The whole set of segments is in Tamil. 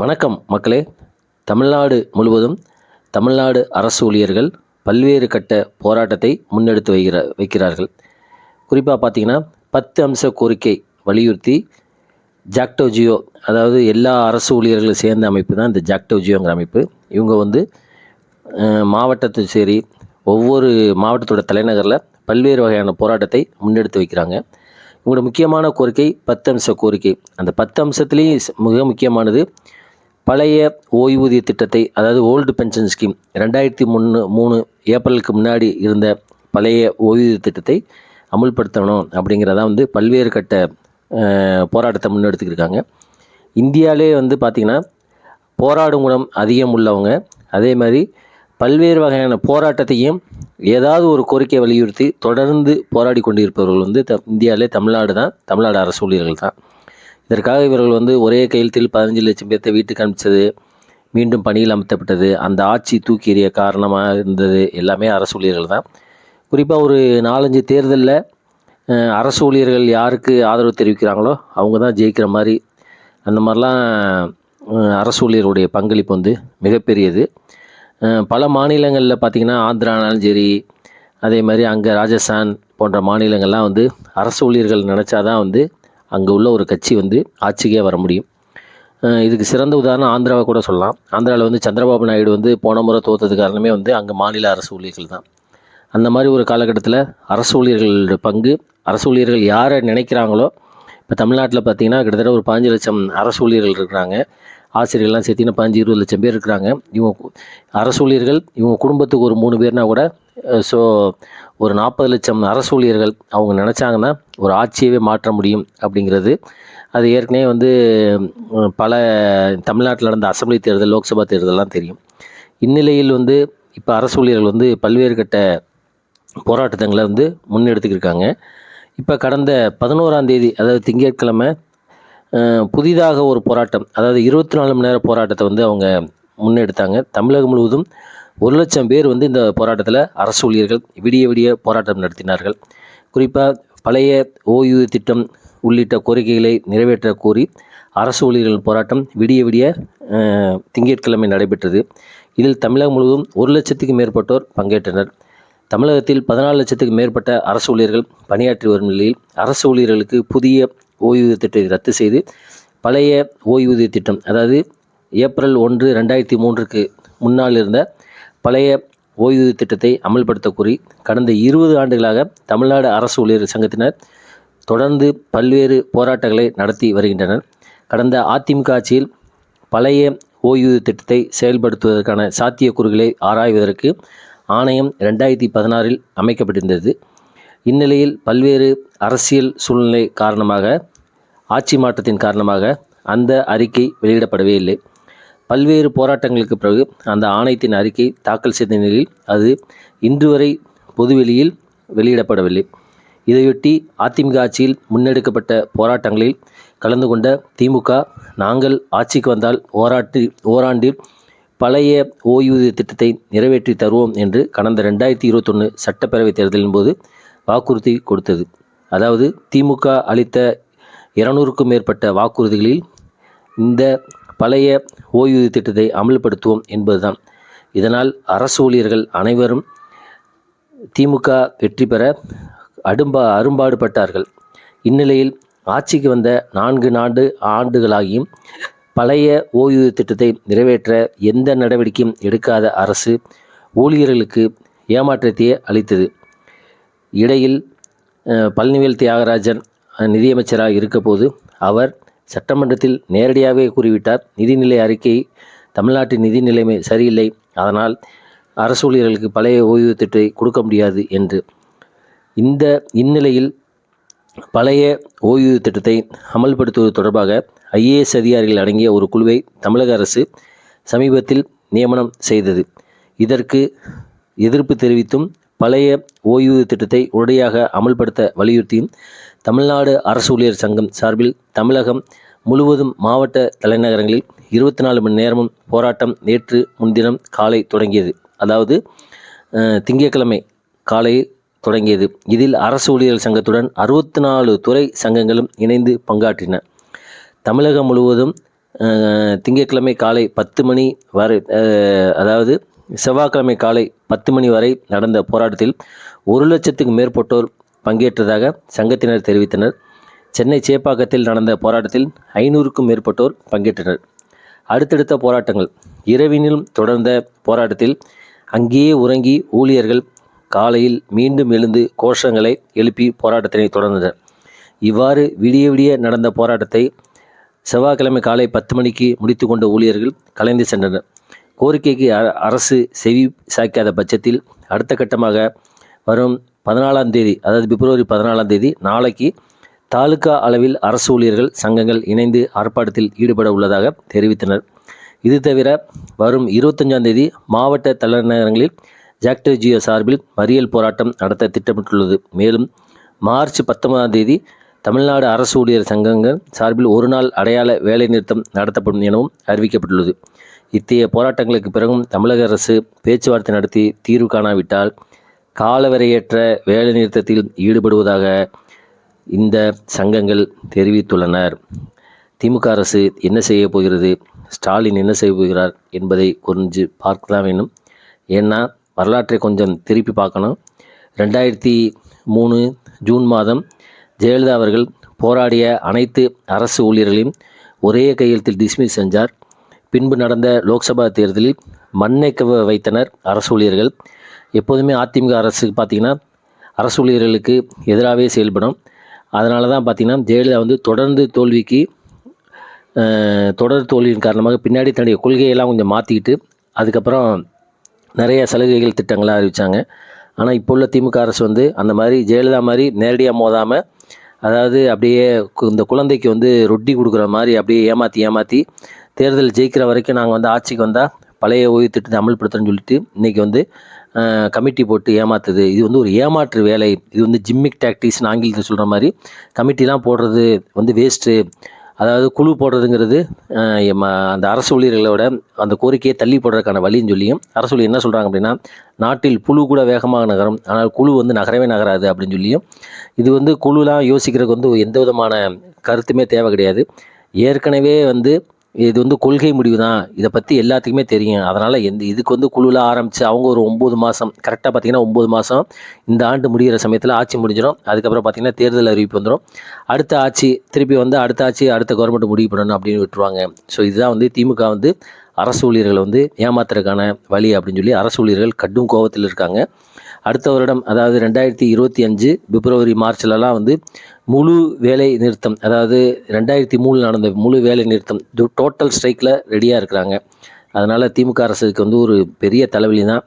வணக்கம் மக்களே. தமிழ்நாடு முழுவதும் தமிழ்நாடு அரசு ஊழியர்கள் பல்வேறு கட்ட போராட்டத்தை முன்னெடுத்து வைக்கிற வைக்கிறார்கள். குறிப்பாக பார்த்தீங்கன்னா பத்து அம்ச கோரிக்கை வலியுறுத்தி ஜாக்டோ ஜியோ அதாவது எல்லா அரசு ஊழியர்களும் சேர்ந்த அமைப்பு தான் இந்த ஜாக்டோ ஜியோங்கிற அமைப்பு. இவங்க வந்து அஹ், மாவட்டத்து சரி ஒவ்வொரு மாவட்டத்தோட தலைநகரில் பல்வேறு வகையான போராட்டத்தை முன்னெடுத்து வைக்கிறாங்க. இவங்களோட முக்கியமான கோரிக்கை பத்து அம்ச கோரிக்கை. அந்த பத்து அம்சத்துலேயும் ஸ்- மிக முக்கியமானது பழைய ஓய்வூதிய திட்டத்தை அதாவது ஓல்டு பென்ஷன் ஸ்கீம் ரெண்டாயிரத்தி மூணு மூணு ஏப்ரலுக்கு முன்னாடி இருந்த பழைய ஓய்வூதிய திட்டத்தை அமுல்படுத்தணும் அப்படிங்கிறதா வந்து பல்வேறு கட்ட போராட்டத்தை முன்னெடுத்துக்கிருக்காங்க. இந்தியாவிலே வந்து பார்த்திங்கன்னா போராடும் குணம் அதிகம் உள்ளவங்க. அதே மாதிரி பல்வேறு வகையான போராட்டத்தையும் ஏதாவது ஒரு கோரிக்கை வலியுறுத்தி தொடர்ந்து போராடி கொண்டிருப்பவர்கள் வந்து த இந்தியாவிலே தமிழ்நாடு தான் தமிழ்நாடு அரசு ஊழியர்கள் தான். இதற்காக இவர்கள் வந்து ஒரே கையெழுத்தில் பதினஞ்சு லட்சம் பேர்த்தை வீட்டுக்கு அனுப்பிச்சது. மீண்டும் பணியில் அமர்த்தப்பட்டது. அந்த ஆட்சி தூக்கி எறிய காரணமாக இருந்தது. எல்லாமே அரசு ஊழியர்கள் தான் குறிப்பாக ஒரு நாலஞ்சு தேர்தலில் அரசு ஊழியர்கள் யாருக்கு ஆதரவு தெரிவிக்கிறாங்களோ அவங்க தான் ஜெயிக்கிற மாதிரி. அந்த மாதிரிலாம் அரசு ஊழியருடைய பங்களிப்பு வந்து மிகப்பெரியது. பல மாநிலங்களில் பார்த்திங்கன்னா ஆந்திரானாலும் சரி அதே மாதிரி அங்கே ராஜஸ்தான் போன்ற மாநிலங்கள்லாம் வந்து அரசு ஊழியர்கள் நினச்சாதான் வந்து அங்கே உள்ள ஒரு கட்சி வந்து ஆட்சிக்கே வர முடியும். இதுக்கு சிறந்த உதாரணம் ஆந்திராவை கூட சொல்லலாம். ஆந்திராவில் வந்து சந்திரபாபு நாயுடு வந்து போன முறை தோத்தது காரணமே வந்து அங்கே மாநில அரசு ஊழியர்கள் தான். அந்த மாதிரி ஒரு காலகட்டத்தில் அரசு ஊழியர்களோட பங்கு அரசு ஊழியர்கள் யாரை நினைக்கிறாங்களோ இப்போ தமிழ்நாட்டில் பார்த்தீங்கன்னா கிட்டத்தட்ட ஒரு பாஞ்சு லட்சம் அரசு ஊழியர்கள் இருக்கிறாங்க. ஆசிரியர்கள்லாம் சேர்த்திங்கன்னா பாஞ்சு இருபது லட்சம் பேர் இருக்கிறாங்க. இவங்க அரசு ஊழியர்கள் இவங்க குடும்பத்துக்கு ஒரு மூணு பேர்னா கூட ஸோ ஒரு நாற்பது லட்சம் அரசு ஊழியர்கள் அவங்க நினச்சாங்கன்னா ஒரு ஆட்சியவே மாற்ற முடியும் அப்படிங்கிறது. அது ஏற்கனவே வந்து பல தமிழ்நாட்டில் நடந்த அசம்பிளி தேர்தல் லோக்சபா தேர்தலெலாம் தெரியும். இந்நிலையில் வந்து இப்போ அரசு ஊழியர்கள் வந்து பல்வேறு கட்ட போராட்டங்களை வந்து முன்னெடுத்துக்கிருக்காங்க. இப்போ கடந்த பதினோராம் தேதி அதாவது திங்கட்கிழமை புதிதாக ஒரு போராட்டம் அதாவது இருபத்தி நாலு மணி நேர போராட்டத்தை வந்து அவங்க முன்னெடுத்தாங்க. தமிழகம் முழுவதும் ஒரு லட்சம் பேர் வந்து இந்த போராட்டத்தில் அரசு ஊழியர்கள் விடிய விடிய போராட்டம் நடத்தினார்கள். குறிப்பாக பழைய ஓய்வூதிய திட்டம் உள்ளிட்ட கோரிக்கைகளை நிறைவேற்ற கோரி அரசு ஊழியர்கள் போராட்டம் விடிய விடிய திங்கட்கிழமை நடைபெற்றது. இதில் தமிழகம் முழுவதும் ஒரு லட்சத்துக்கு மேற்பட்டோர் பங்கேற்றனர். தமிழகத்தில் பதினாலு லட்சத்துக்கு மேற்பட்ட அரசு ஊழியர்கள் பணியாற்றி வரும் நிலையில் அரசு ஊழியர்களுக்கு புதிய ஓய்வூதிய திட்டத்தை ரத்து செய்து பழைய ஓய்வூதிய திட்டம் அதாவது ஏப்ரல் ஒன்று ரெண்டாயிரத்தி மூன்றுக்கு முன்னால் இருந்த பழைய ஓய்வூதிய திட்டத்தை அமல்படுத்த கோரி கடந்த இருபது ஆண்டுகளாக தமிழ்நாடு அரசு ஊழியர் சங்கத்தினர் தொடர்ந்து பல்வேறு போராட்டங்களை நடத்தி வருகின்றனர். கடந்த அதிமுக ஆட்சியில் பழைய ஓய்வூதிய திட்டத்தை செயல்படுத்துவதற்கான சாத்தியக்கூறுகளை ஆராய்வதற்கு ஆணையம் ரெண்டாயிரத்தி பதினாறில் அமைக்கப்பட்டிருந்தது. இந்நிலையில் பல்வேறு அரசியல் சூழ்நிலை காரணமாக ஆட்சி மாற்றத்தின் காரணமாக அந்த அறிக்கை வெளியிடப்படவே இல்லை. பல்வேறு போராட்டங்களுக்கு பிறகு அந்த ஆணையத்தின் அறிக்கை தாக்கல் செய்த நிலையில் அது இன்று வரை பொதுவெளியில் வெளியிடப்படவில்லை. இதையொட்டி அதிமுக ஆட்சியில் முன்னெடுக்கப்பட்ட போராட்டங்களில் கலந்து கொண்ட திமுக நாங்கள் ஆட்சிக்கு வந்தால் ஓராட்டி ஓராண்டில் பழைய ஓய்வூதிய திட்டத்தை நிறைவேற்றி தருவோம் என்று கடந்த ரெண்டாயிரத்தி இருபத்தொன்று சட்டப்பேரவைத் தேர்தலின் போது வாக்குறுதி கொடுத்தது. அதாவது திமுக அளித்த இருநூறுக்கும் மேற்பட்ட வாக்குறுதிகளில் இந்த பழைய ஓய்வூதிய திட்டத்தை அமல்படுத்துவோம் என்பதுதான். இதனால் அரசு ஊழியர்கள் அனைவரும் திமுக வெற்றி பெற அடும்பா அரும்பாடுபட்டார்கள். இந்நிலையில் ஆட்சிக்கு வந்த நான்கு நாடு ஆண்டுகளாகியும் பழைய ஓய்வூதிய திட்டத்தை நிறைவேற்ற எந்த நடவடிக்கையும் எடுக்காத அரசு ஊழியர்களுக்கு ஏமாற்றத்தையே அளித்தது. இடையில் பழனிவேல் தியாகராஜன் நிதியமைச்சராக இருக்கபோது அவர் சட்டமன்றத்தில் நேரடியாகவே கூறிவிட்டார். நிதிநிலை அறிக்கை தமிழ்நாட்டின் நிதி நிலைமை சரியில்லை. அதனால் அரசு ஊழியர்களுக்கு பழைய ஓய்வு திட்டத்தை கொடுக்க முடியாது என்று. இந்த இந்நிலையில் பழைய ஓய்வு திட்டத்தை அமல்படுத்துவது தொடர்பாக ஐஏஎஸ் அதிகாரிகள் அடங்கிய ஒரு குழுவை தமிழக அரசு சமீபத்தில் நியமனம் செய்தது. இதற்கு எதிர்ப்பு தெரிவித்தும் பழைய ஓய்வூதிய திட்டத்தை உடனடியாக அமல்படுத்த வலியுறுத்தியும் தமிழ்நாடு அரசு ஊழியர் சங்கம் சார்பில் தமிழகம் முழுவதும் மாவட்ட தலைநகரங்களில் இருபத்தி நாலு மணி நேரமும் போராட்டம் நேற்று முன்தினம் காலை தொடங்கியது. அதாவது திங்கட்கிழமை காலை தொடங்கியது. இதில் அரசு ஊழியர் சங்கத்துடன் அறுபத்தி நாலு துறை சங்கங்களும் இணைந்து பங்காற்றின. தமிழகம் முழுவதும் திங்கட்கிழமை காலை பத்து மணி வரை அதாவது செவ்வாய்க்கிழமை காலை பத்து மணி வரை நடந்த போராட்டத்தில் ஒரு லட்சத்துக்கு மேற்பட்டோர் பங்கேற்றதாக சங்கத்தினர் தெரிவித்தனர். சென்னை சேப்பாக்கத்தில் நடந்த போராட்டத்தில் ஐநூறுக்கும் மேற்பட்டோர் பங்கேற்றனர். அடுத்தடுத்த போராட்டங்கள் இரவினிலும் தொடர்ந்த போராட்டத்தில் அங்கேயே உறங்கி ஊழியர்கள் காலையில் மீண்டும் எழுந்து கோஷங்களை எழுப்பி போராட்டத்தினை தொடர்ந்தனர். இவ்வாறு விடிய விடிய நடந்த போராட்டத்தை செவ்வாய்க்கிழமை காலை பத்து மணிக்கு முடித்து கொண்ட ஊழியர்கள் கலைந்து சென்றனர். கோரிக்கைக்கு அ- அரசு செவி சாய்க்காத பட்சத்தில் அடுத்த கட்டமாக வரும் பதினாலாம் தேதி அதாவது பிப்ரவரி பதினாலாம் தேதி நாளைக்கு தாலுகா அளவில் அரசு ஊழியர்கள் சங்கங்கள் இணைந்து ஆர்ப்பாட்டத்தில் ஈடுபட உள்ளதாக தெரிவித்தனர். இது தவிர வரும் இருபத்தஞ்சாம் தேதி மாவட்ட தலைநகரங்களில் ஜாக்டோ ஜியோ சார்பில் மறியல் போராட்டம் நடத்த திட்டமிட்டுள்ளது. மேலும் மார்ச் பத்தொன்பதாம் தேதி தமிழ்நாடு அரசு ஊழியர் சங்கங்கள் சார்பில் ஒரு நாள் அடையாள வேலைநிறுத்தம் நடத்தப்படும் எனவும் அறிவிக்கப்பட்டுள்ளது. இத்தகைய போராட்டங்களுக்கு பிறகும் தமிழக அரசு பேச்சுவார்த்தை நடத்தி தீர்வு காணாவிட்டால் காலவரையற்ற வேலைநிறுத்தத்தில் ஈடுபடுவதாக இந்த சங்கங்கள் தெரிவித்துள்ளனர். திமுக அரசு என்ன செய்ய போகிறது? ஸ்டாலின் என்ன செய்ய போகிறார் என்பதை கொஞ்சம் பார்க்கலாம் வேணும் ஏன்னா வரலாற்றை கொஞ்சம் திருப்பி பார்க்கணும். ரெண்டாயிரத்தி மூணு ஜூன் மாதம் ஜெயலலிதா அவர்கள் போராடிய அனைத்து அரசு ஊழியர்களையும் ஒரே கையெழுத்தில் டிஸ்மிஸ் செஞ்சார். பின்பு நடந்த லோக்சபா தேர்தலில் மண்ணை கவ வைத்தனர் அரசு ஊழியர்கள். எப்போதுமே அதிமுக அரசு பார்த்திங்கன்னா அரசு ஊழியர்களுக்கு எதிராகவே செயல்படும். அதனால தான் பார்த்திங்கன்னா ஜெயலலிதா வந்து தொடர்ந்து தோல்விக்கு தொடர் தோல்வியின் காரணமாக பின்னாடி தன்னுடைய கொள்கையெல்லாம் கொஞ்சம் மாற்றிக்கிட்டு அதுக்கப்புறம் நிறைய சலுகைகள் திட்டங்களாக அறிவித்தாங்க ஆனால் இப்போ உள்ள திமுக அரசு வந்து அந்த மாதிரி ஜெயலலிதா மாதிரி நேரடியாக மோதாமல் அதாவது அப்படியே கு- இந்த குழந்தைக்கு வந்து ரொட்டி கொடுக்குற மாதிரி அப்படியே ஏமாற்றி ஏமாற்றி தேர்தல் ஜெயிக்கிற வரைக்கும் நாங்கள் வந்து ஆட்சிக்கு வந்தால் பழைய ஓய்வு திட்டத்தை அமல்படுத்துறோன்னு சொல்லிட்டு இன்றைக்கி வந்து கமிட்டி போட்டு ஏமாத்துது. இது வந்து ஒரு ஏமாற்று வேலை. இது வந்து ஜிம்மிக் டாக்டிக்ஸ்னு ஆங்கிலத்தில் சொல்கிற மாதிரி கமிட்டிலாம் போடுறது வந்து வேஸ்ட்டு. அதாவது குழு போடுறதுங்கிறது அந்த அரசு ஊழியர்களோட அந்த கோரிக்கையை தள்ளி போடுறதுக்கான வழின்னு சொல்லியும் அரசு ஊழியர் என்ன சொல்கிறாங்க அப்படின்னா நாட்டில் புழு கூட வேகமாக நகரும். ஆனால் குழு வந்து நகரவே நகராது அப்படின்னு சொல்லியும் இது வந்து குழுலாம் யோசிக்கிறதுக்கு வந்து எந்த விதமான கருத்துமே தேவை கிடையாது. ஏற்கனவே வந்து இது வந்து கொள்கை முடிவு தான் இதை பற்றி எல்லாத்துக்குமே தெரியும். அதனால் எந்த இதுக்கு வந்து குழுவில் ஆரம்பித்து அவங்க ஒரு ஒம்பது மாதம் கரெக்டாக பார்த்தீங்கன்னா ஒம்பது மாதம் இந்த ஆண்டு முடிகிற சமயத்தில் ஆட்சி முடிஞ்சிடும். அதுக்கப்புறம் பார்த்திங்கன்னா தேர்தல் அறிவிப்பு வந்துடும் அடுத்த ஆட்சி திருப்பி வந்து அடுத்த ஆட்சி அடுத்த கவர்மெண்ட் முடிவு பண்ணணும் அப்படின்னு விட்டுருவாங்க. ஸோ இதுதான் வந்து திமுக வந்து அரசு ஊழியர்களை வந்து ஏமாத்துறதுக்கான வழி அப்படின்னு சொல்லி அரசு ஊழியர்கள் கடும் கோபத்தில் இருக்காங்க. அடுத்த வருடம் அதாவது ரெண்டாயிரத்தி இருபத்தி அஞ்சு பிப்ரவரி மார்ச்லலாம் வந்து முழு வேலை நிறுத்தம் அதாவது ரெண்டாயிரத்தி மூணு நடந்த முழு வேலை நிறுத்தம் டோட்டல் ஸ்ட்ரைக்கில் ரெடியாக இருக்கிறாங்க. அதனால் திமுக அரசுக்கு வந்து ஒரு பெரிய தலைவலி தான்.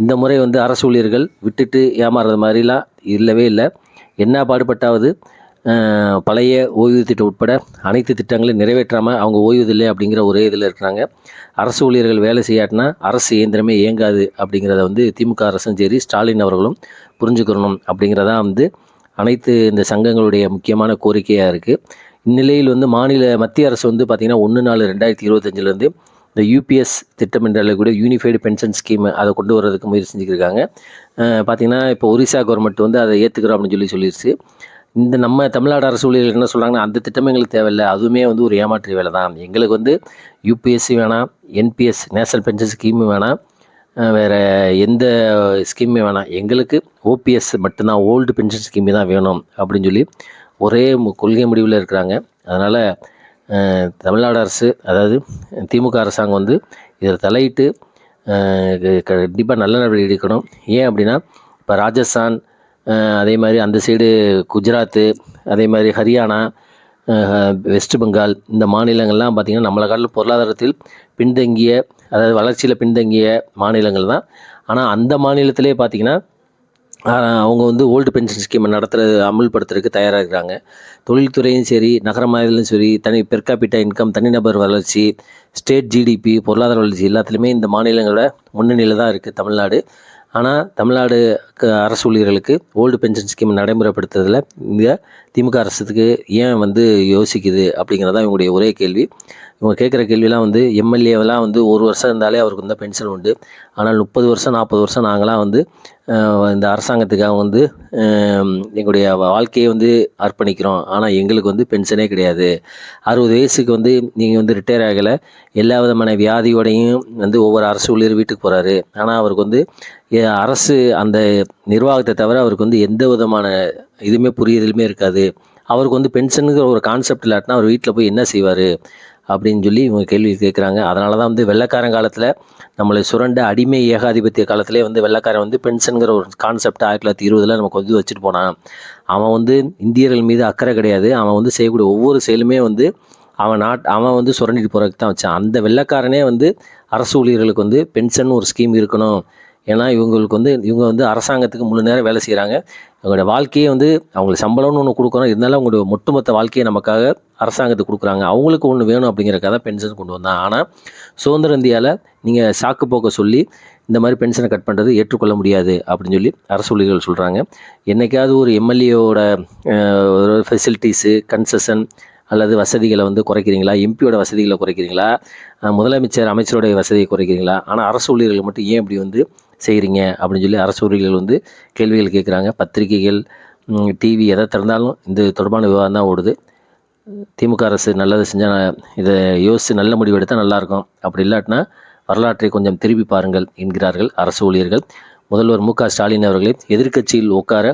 இந்த முறை வந்து அரசு ஊழியர்கள் விட்டுட்டு ஏமாறுறது மாதிரிலாம் இல்லவே இல்லை. என்ன பாடுபட்டாவது பழைய ஓய்வு திட்டம் உட்பட அனைத்து திட்டங்களையும் நிறைவேற்றாமல் அவங்க ஓய்வதில்லை அப்படிங்கிற ஒரே இதில் இருக்கிறாங்க. அரசு ஊழியர்கள் வேலை செய்யாட்டினா அரசு இயந்திரமே இயங்காது அப்படிங்கிறத வந்து திமுக அரசும் சரி ஸ்டாலின் அவர்களும் புரிஞ்சுக்கணும் அப்படிங்கிறதான் வந்து அனைத்து இந்த சங்கங்களுடைய முக்கியமான கோரிக்கையாக இருக்குது இந்நிலையில் வந்து மாநில மத்திய அரசு வந்து பார்த்திங்கன்னா ஒன்று நாலு ரெண்டாயிரத்தி இருபத்தஞ்சிலேருந்து இந்த யூபிஎஸ் திட்டம் என்ற கூட யூனிஃபைடு பென்ஷன் ஸ்கீம் அதை கொண்டு வர்றதுக்கு முயற்சி செஞ்சுருக்காங்க. பார்த்திங்கன்னா இப்போ ஒரிசா கவர்மெண்ட் வந்து அதை ஏற்றுக்கிறோம் அப்படின்னு சொல்லி சொல்லிடுச்சு இந்த நம்ம தமிழ்நாடு அரசு ஊழியர்கள் என்ன சொல்கிறாங்கன்னா அந்த திட்டமே எங்களுக்கு தேவையில்லை. அதுவுமே வந்து ஒரு ஏமாற்று வேலை தான் எங்களுக்கு வந்து யூபிஎஸ்சி வேணாம் என்பிஎஸ் நேஷனல் பென்ஷன் ஸ்கீமு வேணாம். வேறு எந்த ஸ்கீமே வேணாம். எங்களுக்கு ஓபிஎஸ் மட்டும்தான் ஓல்டு பென்ஷன் ஸ்கீம் தான் வேணும் அப்படின்னு சொல்லி ஒரே மு- கொள்கை முடிவில் இருக்கிறாங்க. அதனால் தமிழ்நாடு அரசு அதாவது திமுக அரசாங்கம் வந்து இதில் தலையிட்டு கண்டிப்பாக நல்ல நடவடிக்கை எடுக்கணும். ஏன் அப்படின்னா இப்போ ராஜஸ்தான் அதே மாதிரி அந்த சைடு குஜராத்து அதே மாதிரி ஹரியானா வெஸ்ட் பெங்கால் இந்த மாநிலங்கள்லாம் பார்த்திங்கன்னா நம்மளை காட்டில் பொருளாதாரத்தில் பின்தங்கிய அதாவது வளர்ச்சியில் பின்தங்கிய மாநிலங்கள் தான். ஆனால் அந்த மாநிலத்திலே பார்த்திங்கன்னா அவங்க வந்து ஓல்டு பென்ஷன் ஸ்கீமை நடத்துகிறது அமல்படுத்துறதுக்கு தயாராக இருக்கிறாங்க. தொழில்துறையும் சரி நகரமயத்திலும் சரி தனி பெர்காபிட்டா இன்கம் தனிநபர் வளர்ச்சி ஸ்டேட் ஜிடிபி பொருளாதார வளர்ச்சி எல்லாத்துலேயுமே இந்த மாநிலங்களோட முன்னணியில் தான் இருக்குது தமிழ்நாடு. ஆனால் தமிழ்நாடு அரசு ஊழியர்களுக்கு ஓல்டு பென்ஷன் ஸ்கீம் நடைமுறைப்படுத்துறதுல இந்த திமுக அரசுக்கு ஏன் வந்து யோசிக்குது அப்படிங்கிறது தான் இவங்களுடைய ஒரே கேள்வி. இவங்க கேட்குற கேள்விலாம் வந்து எம்எல்ஏவெல்லாம் வந்து ஒரு வருஷம் இருந்தாலே அவருக்கு வந்து பென்ஷன் உண்டு. ஆனால் முப்பது வருஷம் நாற்பது வருஷம் நாங்களாம் வந்து இந்த அரசாங்கத்துக்காக வந்து எங்களுடைய வாழ்க்கையை வந்து அர்ப்பணிக்கிறோம். ஆனால் எங்களுக்கு வந்து பென்ஷனே கிடையாது. அறுபது வயசுக்கு வந்து நீங்கள் வந்து ரிட்டையர் ஆகலை. எல்லா விதமான வியாதியோடையும் வந்து ஒவ்வொரு அரசு ஊழியர் வீட்டுக்கு போகிறாரு ஆனால் அவருக்கு வந்து அரசு அந்த நிர்வாகத்தை தவிர அவருக்கு வந்து எந்த விதமான இதுவுமே புரியதிலுமே இருக்காது. அவருக்கு வந்து பென்ஷனுங்கிற ஒரு கான்செப்ட் இல்லாட்டினா அவர் வீட்டில் போய் என்ன செய்வார்? அப்படின்னு சொல்லி இவங்க கேள்வி கேட்குறாங்க அதனால தான் வந்து வெள்ளக்காரன் காலத்தில் நம்மளை சுரண்ட அடிமை ஏகாதிபத்திய காலத்திலே வந்து வெள்ளக்காரன் வந்து பென்ஷனுங்கிற ஒரு கான்செப்ட் ஆயிரத்தி தொள்ளாயிரத்தி இருபதில் நமக்கு வந்து வச்சுட்டு போனான். அவன் வந்து இந்தியர்கள் மீது அக்கறை கிடையாது. அவன் வந்து செய்யக்கூடிய ஒவ்வொரு செயலுமே வந்து அவன் நாட் அவன் வந்து சுரண்டிட்டு போகிறதுக்கு தான் வச்சான். அந்த வெள்ளக்காரனே வந்து அரசு ஊழியர்களுக்கு வந்து பென்ஷன் ஒரு ஸ்கீம் இருக்கணும். ஏன்னா இவங்களுக்கு வந்து இவங்க வந்து அரசாங்கத்துக்கு முழு நேரம் வேலை செய்கிறாங்க அவங்களோட வாழ்க்கையை வந்து அவங்களுக்கு சம்பளம்னு ஒன்று கொடுக்குறோம் இருந்தாலும் அவங்களுடைய ஒட்டுமொத்த வாழ்க்கையை நமக்காக அரசாங்கத்துக்கு கொடுக்குறாங்க. அவங்களுக்கு ஒன்று வேணும் அப்படிங்கிறக்காக தான் பென்ஷன் கொண்டு வந்தாங்க ஆனால் சுதந்திர இந்தியாவில் நீங்கள் சாக்கு போக்க சொல்லி இந்த மாதிரி பென்ஷனை கட் பண்ணுறது ஏற்றுக்கொள்ள முடியாது அப்படின்னு சொல்லி அரசு ஊழியர்கள் சொல்கிறாங்க என்னைக்காவது ஒரு எம்எல்ஏவோட ஒரு ஃபெசிலிட்டிஸு கன்செஷன் அல்லது வசதிகளை வந்து குறைக்கிறீங்களா? எம்பியோட வசதிகளை குறைக்கிறீங்களா? முதலமைச்சர் அமைச்சருடைய வசதியை குறைக்கிறீங்களா? ஆனால் அரசு ஊழியர்கள் மட்டும் ஏன் இப்படி வந்து செய்கிறீங்க அப்படின்னு சொல்லி அரசு ஊழியர்கள் வந்து கேள்விகள் கேட்குறாங்க பத்திரிகைகள் டிவி எதை திறந்தாலும் இந்த தொடர்பான விவாதம் தான் ஓடுது. திமுக அரசு நல்லது செஞ்சால் இதை யோசித்து நல்ல முடிவு எடுத்தால் நல்லாயிருக்கும் அப்படி இல்லாட்டினா வரலாற்றை கொஞ்சம் திருப்பி பாருங்கள் என்கிறார்கள் அரசு ஊழியர்கள். முதல்வர் மு க ஸ்டாலின் அவர்களை எதிர்க்கட்சியில் உட்கார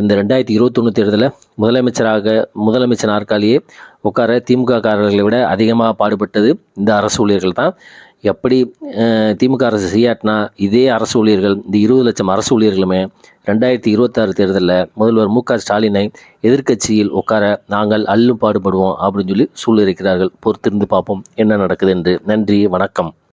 இந்த ரெண்டாயிரத்தி இருபத்தொன்று தேர்தலில் முதலமைச்சராக முதலமைச்சர் நாற்காலியே உட்கார திமுக காரர்களை விட அதிகமாக பாடுபட்டது இந்த அரசு ஊழியர்கள் தான். எப்படி திமுக அரசு செய்யாட்டினா இதே அரசு ஊழியர்கள் இந்த இருபது லட்சம் அரசு ஊழியர்களுமே ரெண்டாயிரத்தி இருபத்தாறு தேர்தலில் முதல்வர் மு க ஸ்டாலினை எதிர்க்கட்சியில் உட்கார நாங்கள் அல்லும் பாடுபடுவோம் அப்படின்னு சொல்லி சொல்லியிருக்கிறார்கள் பொறுத்திருந்து பார்ப்போம் என்ன நடக்குது என்று. நன்றி வணக்கம்.